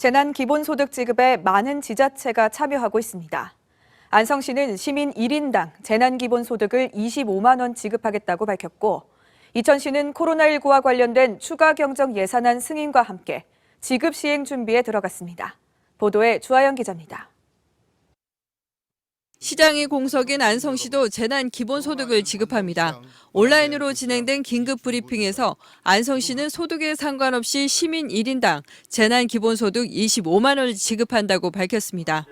재난 기본소득 지급에 많은 지자체가 참여하고 있습니다. 안성시는 시민 1인당 재난 기본소득을 25만 원 지급하겠다고 밝혔고 이천시는 코로나19와 관련된 추가 경정 예산안 승인과 함께 지급 시행 준비에 들어갔습니다. 보도에 주하영 기자입니다. 시장이 공석인 안성시도 재난 기본소득을 지급합니다. 온라인으로 진행된 긴급 브리핑에서 안성시는 소득에 상관없이 시민 1인당 재난 기본소득 25만 원을 지급한다고 밝혔습니다.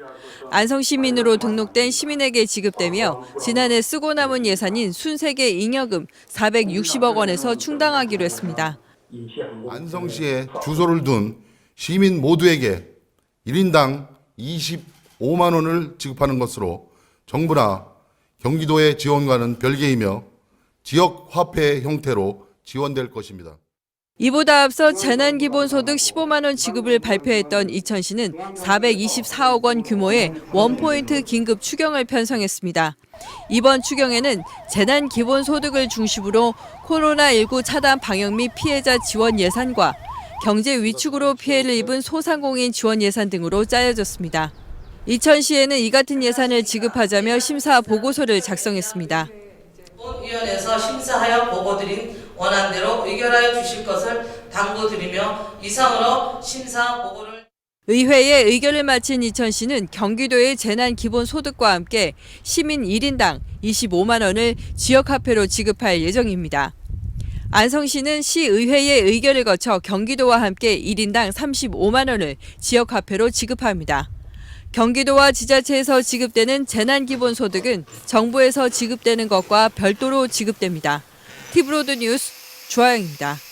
안성 시민으로 등록된 시민에게 지급되며 지난해 쓰고 남은 예산인 순세계 잉여금 460억 원에서 충당하기로 했습니다. 안성시에 주소를 둔 시민 모두에게 1인당 25만 원을 지급하는 것으로 정부나 경기도의 지원과는 별개이며 지역 화폐 형태로 지원될 것입니다. 이보다 앞서 재난기본소득 15만 원 지급을 발표했던 이천시는 424억 원 규모의 원포인트 긴급 추경을 편성했습니다. 이번 추경에는 재난기본소득을 중심으로 코로나19 차단 방역 및 피해자 지원 예산과 경제 위축으로 피해를 입은 소상공인 지원 예산 등으로 짜여졌습니다. 이천시에는 이 같은 예산을 지급하자며 심사 보고서를 작성했습니다. 본위원회에서 심사하여 보고드린 원안대로 의결하여 주실 것을 당부드리며 이상으로 심사 보고를 의회에 의결을 마친 이천시는 경기도의 재난 기본 소득과 함께 시민 1인당 25만 원을 지역 화폐로 지급할 예정입니다. 안성시는 시의회의 의결을 거쳐 경기도와 함께 1인당 35만 원을 지역 화폐로 지급합니다. 경기도와 지자체에서 지급되는 재난기본소득은 정부에서 지급되는 것과 별도로 지급됩니다. 티브로드 뉴스 주하영입니다.